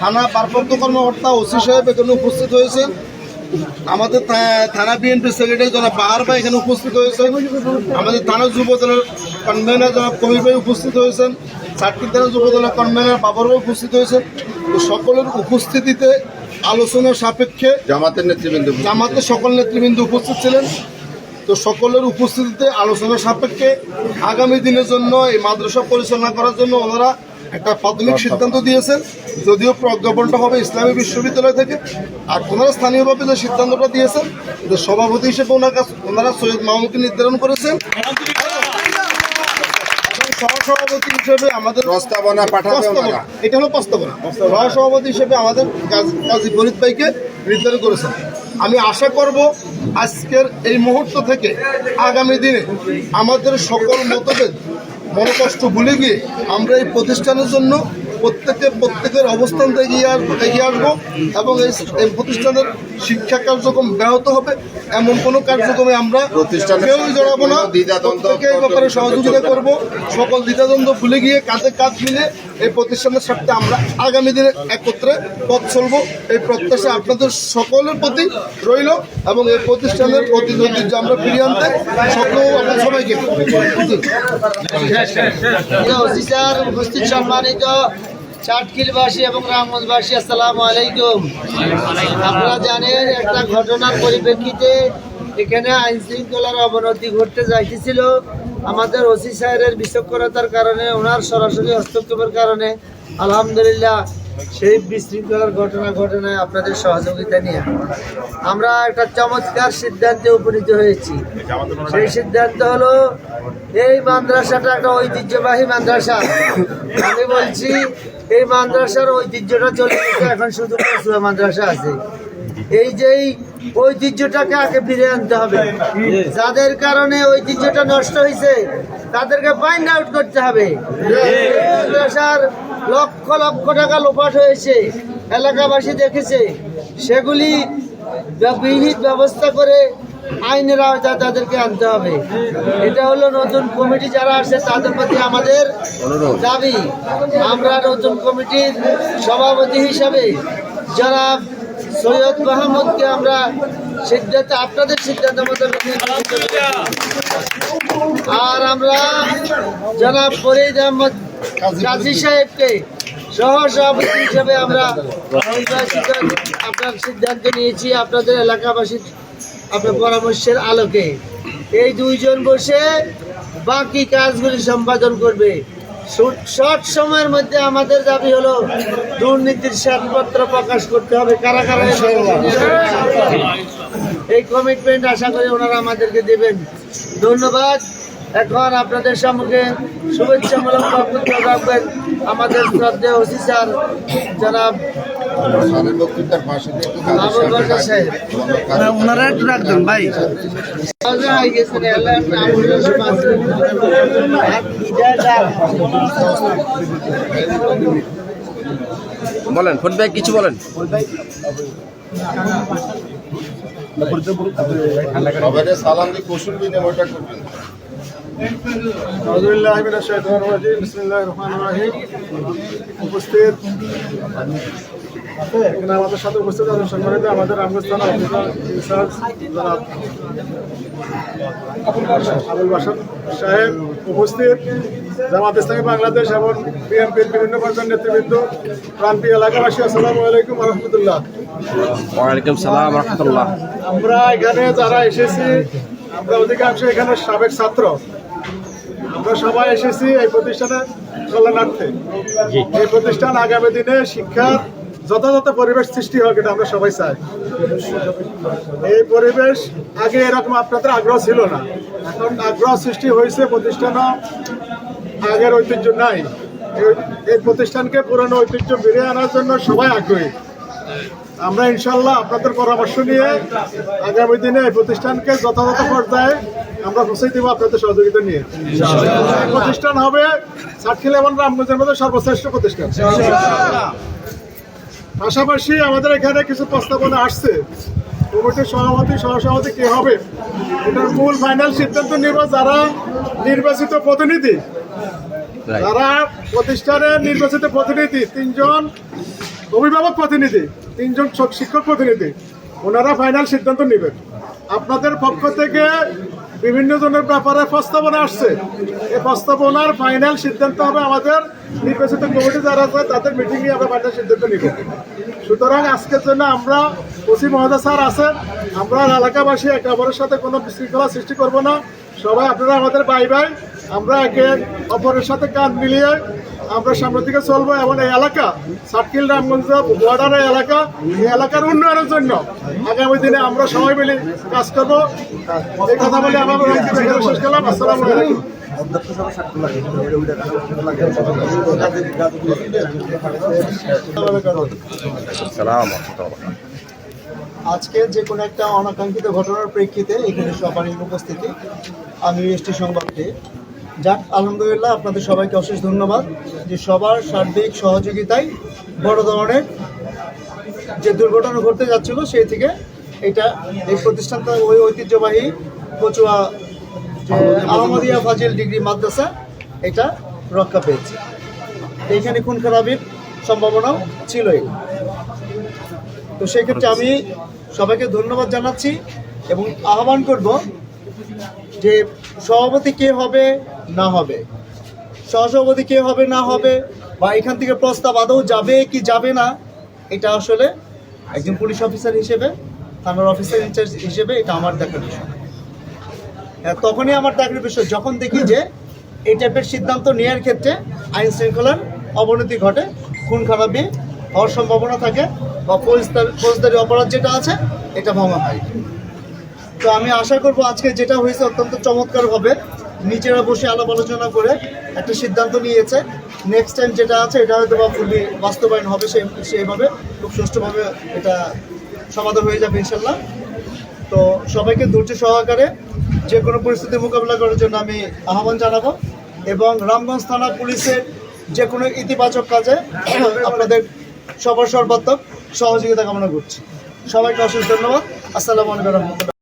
থানা ভারপ্রাপ্ত কর্মকর্তা ওসি সাহেব এখানে উপস্থিত হয়েছেন। আমাদের থানা বিএনপি সেক্রেটারি জনাব বাহার ভাই এখানে উপস্থিত হয়েছেন। আমাদের থানা যুব দলের কনভেনার জনাব কবির ভাই উপস্থিত হয়েছেন। চারটি থানা যুব দলের কনভেনার বাবর ভাই উপস্থিত হয়েছেন। তো সকলের উপস্থিতিতে আলোচনা সাপেক্ষে জামাতের নেতৃবৃন্দ জামাতের সকল নেতৃবৃন্দ উপস্থিত ছিলেন। তো সকলের উপস্থিতিতে আলোচনা সাপেক্ষে আগামী দিনের জন্য এই মাদ্রাসা পরিচালনা করার জন্য ওনারা একটা প্রাথমিক সিদ্ধান্ত দিয়েছেন যদিও প্রজ্ঞাপনটা হবে ইসলামী বিশ্ববিদ্যালয় থেকে। আর ওনারা স্থানীয়ভাবে যে সিদ্ধান্তটা দিয়েছেন যে সভাপতি হিসেবে ওনার কাছে ওনারা সৈয়দ মাহমুদকে নির্ধারণ করেছেন। সহসভাপতি হিসেবে আমাদের প্রস্তাবনা পাঠাবে এটা হলো প্রস্তাবনা। সহসভাপতি হিসেবে আমাদের কাজী ফরিদ ভাইকে নির্ধারণ করেছেন। আমি আশা করব আজকের এই মুহূর্ত থেকে আগামী দিনে আমাদের সকল মতভেদ মনোকষ্ট ভুলে গিয়ে আমরা এই প্রতিষ্ঠানের জন্য প্রত্যেকে প্রত্যেকের অবস্থান থেকে এগিয়ে আসব এগিয়ে আসব এবং এই প্রতিষ্ঠানের শিক্ষা কার্যক্রম ব্যাহত হবে। এমন কোনো কার্যক্রমে আমরা কেউ জড়াবো না। প্রত্যেকে এই ব্যাপারে সহযোগিতা করব। সকল দ্বিধাদ্বন্দ্ব ভুলে গিয়ে কাজে কাজ মিলে এই প্রতিষ্ঠানের স্বার্থে আমরা আগামী দিনে একত্রে পথ চলবো এই প্রত্যাশা আপনাদের সকলের প্রতি রইল এবং এই প্রতিষ্ঠানের ঐতিহ্য আমরা ফিরিয়ে আনতে সকল আপনার সবাইকে। উপস্থিত চাটকিলবাসী এবং রামগঞ্জবাসী, আসসালামু আলাইকুম আপনারা জানেন, একটা ঘটনার পরিপ্রেক্ষিতে এখানে আইন শৃঙ্খলার অবনতি ঘটতে যাইতেছিল আমাদের ওসি সাহেবের বিচক্ষণতার কারণে, ওনার সরাসরি হস্তক্ষেপের কারণে, আলহামদুলিল্লাহ, সেই বিশৃঙ্খলার ঘটনা ঘটনায় আপনাদের সহযোগিতা নিয়ে। আমরা একটা চমৎকার সিদ্ধান্তে উপনীত হয়েছি। সেই সিদ্ধান্ত হলো, এই মাদ্রাসাটা একটা ঐতিহ্যবাহী মাদ্রাসা। আমি বলছি, এই মাদ্রাসার ঐতিহ্যটা চলে গেছে, এখন শুধু মাদ্রাসা আছে। এই যে ঐতিহ্যটাকে আগে ফিরে আনতে হবে। যাদের কারণে ঐতিহ্যটা নষ্ট হয়েছে তাদেরকে ফাইন্ড আউট করতে হবে। লক্ষ লক্ষ টাকা লোপাট হয়েছে এলাকাবাসী দেখেছে। সেগুলি বিহিত ব্যবস্থা করে আইনের আওতায় তাদেরকে আনতে হবে। এটা হলো নতুন কমিটি যারা আসে তাদের প্রতি আমাদের দাবি। আমরা নতুন কমিটির সভাপতি হিসাবে যারা সৈয়দ মাহমুদকে আমরা সিদ্ধান্ত আপনাদের সিদ্ধান্ত মতো আর আমরা জনাব ফরিদ আহমদ কাজী সাহেবকে সহ সভাপতি হিসেবে আমরা আপনার সিদ্ধান্ত নিয়েছি আপনাদের এলাকাবাসীর আপনার পরামর্শের আলোকে। এই দুইজন বসে বাকি কাজগুলি সম্পাদন করবে। শর্ট সময়ের মধ্যে আমাদের দাবি হলো দুর্নীতির শ্বেতপত্র প্রকাশ করতে হবে। কারা কারা এই কমিটমেন্ট আশা করি ওনারা আমাদেরকে দেবেন। ধন্যবাদ। এখন আপনাদের সম্মুখে শুভেচ্ছামূলক বক্তব্য রাখবেন আমাদের শ্রদ্ধেয় অফিসার স্যার ওনারা একটু রাখবেন ভাই। হয়ে বলেন ফরিদ ভাই কিছু বলেন। সবাই সালাম দিয়ে কৌশল বিনিময়টা করবেন। উপস্থিত এখানে আমাদের সাথে উপস্থিত আছেন সম্মানিত আমাদের ইনচার্জ আবুল সাহেব উপস্থিত জামাত ইসলামী বাংলাদেশ এবং বিএনপির বিভিন্ন পর্যায়ের নেতৃবৃন্দ প্রান্তীয় এলাকাবাসী আসসালামু আলাইকুম রহমতুল্লাহ। ওয়ালাইকুম সালাম রহমতুল্লাহ। আমরা এখানে যারা এসেছি আমরা অধিকাংশ এখানে সাবেক ছাত্র। আমরা সবাই এসেছি এই প্রতিষ্ঠানে কল্যাণার্থে। এই প্রতিষ্ঠান আগামী দিনে শিক্ষার যথাযথ পরিবেশ সৃষ্টি হোক এটা আমরা সবাই চাই। এই পরিবেশ আগে এরকম আপনাদের আগ্রহ ছিল না। এখন আগ্রহ সৃষ্টি হয়েছে প্রতিষ্ঠানও আগের ঐতিহ্য নাই। এই- প্রতিষ্ঠানকে পুরনো ঐতিহ্য ফিরিয়ে আনার জন্য সবাই আগ্রহী। আমরা ইনশাল্লাহ আপনাদের পরামর্শ নিয়ে আগামী দিনে এই প্রতিষ্ঠানকে যথাযথ পর্যায়ে আমরা পৌঁছে দিব আপনাদের সহযোগিতা নিয়ে। প্রতিষ্ঠান হবে সাতক্ষীল এবং রামগঞ্জের মধ্যে সর্বশ্রেষ্ঠ প্রতিষ্ঠান। পাশাপাশি আমাদের এখানে কিছু প্রস্তাবনা আসছে। কমিটির সভাপতি সহসভাপতি কে হবে? এটার মূল ফাইনাল সিদ্ধান্ত নিব যারা নির্বাচিত প্রতিনিধি. যারা প্রতিষ্ঠানের নির্বাচিত প্রতিনিধি তিনজন অভিভাবক প্রতিনিধি তিনজন শিক্ষক প্রতিনিধি ওনারা ফাইনাল সিদ্ধান্ত নেবেন। আপনাদের পক্ষ থেকে বিভিন্ন জনের ব্যাপারে প্রস্তাবনা আসছে। এই প্রস্তাবনার ফাইনাল সিদ্ধান্ত হবে আমাদের নির্বাচিত কমিটি যারা আছে, তাদের মিটিংয়ে আমরা ফাইনাল সিদ্ধান্ত নিব। সুতরাং আজকের জন্য আমরা ওসি মহোদয় স্যার আছেন, আমরা এলাকাবাসী একে অপরের সাথে কোনো বিশৃঙ্খলা সৃষ্টি করব না। সবাই আপনারা আমাদের বাই বাই আমরা একে অপরের সাথে কাঁধ মিলিয়ে আমরা সামনের দিকে চলবো এবং এই এলাকা সার্কিল রামগঞ্জ বর্ডারের এলাকা এই এলাকার উন্নয়নের জন্য আগামী দিনে আমরা সবাই মিলে কাজ করব। এই কথা বলে আমার বক্তব্য শেষ করলাম। আসসালামু আলাইকুম। আজকে যে কোনো একটা অনাকাঙ্ক্ষিত ঘটনার প্রেক্ষিতে এখানে সবারই উপস্থিতি। আমি এসটি সংবাদকে যাক আলহামদুলিল্লাহ আপনাদের সবাইকে অশেষ ধন্যবাদ যে সবার সার্বিক সহযোগিতায় বড় ধরনের যে দুর্ঘটনা ঘটতে যাচ্ছিল সেই থেকে এটা এই প্রতিষ্ঠানটা ওই ঐতিহ্যবাহী কচুয়া যে আহমদিয়া ফাজিল ডিগ্রি মাদ্রাসা এটা রক্ষা পেয়েছে। এইখানে খুন খারাপির সম্ভাবনাও ছিলই। তো সেক্ষেত্রে আমি সবাইকে ধন্যবাদ জানাচ্ছি এবং আহ্বান করব যে সভাপতি কে হবে না হবে। সহসভাপতি কে হবে না হবে বা এখান থেকে প্রস্তাব আদৌ যাবে কি যাবে না এটা আসলে একজন পুলিশ অফিসার হিসেবে থানার অফিসার ইনচার্জ হিসেবে এটা আমার দেখার বিষয়। হ্যাঁ, তখনই আমার দেখার বিষয় যখন দেখি যে এই টাইপের সিদ্ধান্ত নেওয়ার ক্ষেত্রে আইন শৃঙ্খলার অবনতি ঘটে খুন খারাপি হওয়ার সম্ভাবনা থাকে বা ফৌজদার- অপরাধ যেটা আছে এটা ভাঙা হয়। তো আমি আশা করব আজকে যেটা হয়েছে অত্যন্ত চমৎকার হবে নিজেরা বসে আলাপ আলোচনা করে একটা সিদ্ধান্ত নিয়েছে। নেক্সট টাইম যেটা আছে, এটা হয়তো বা ফুললি বাস্তবায়ন হবে সেই সেইভাবে। খুব সুষ্ঠুভাবে এটা সমাধান হয়ে যাবে ইনশাল্লাহ তো সবাইকে ধৈর্য সহকারে যে কোনো পরিস্থিতি মোকাবিলা করার জন্য আমি আহ্বান জানাব এবং রামগঞ্জ থানা পুলিশের যে কোনো ইতিবাচক কাজে আপনাদের সবার সর্বাত্মক সহযোগিতা কামনা করছি। সবাইকে অশেষ ধন্যবাদ। আসসালামু আলাইকুম রহমতুল্লাহ।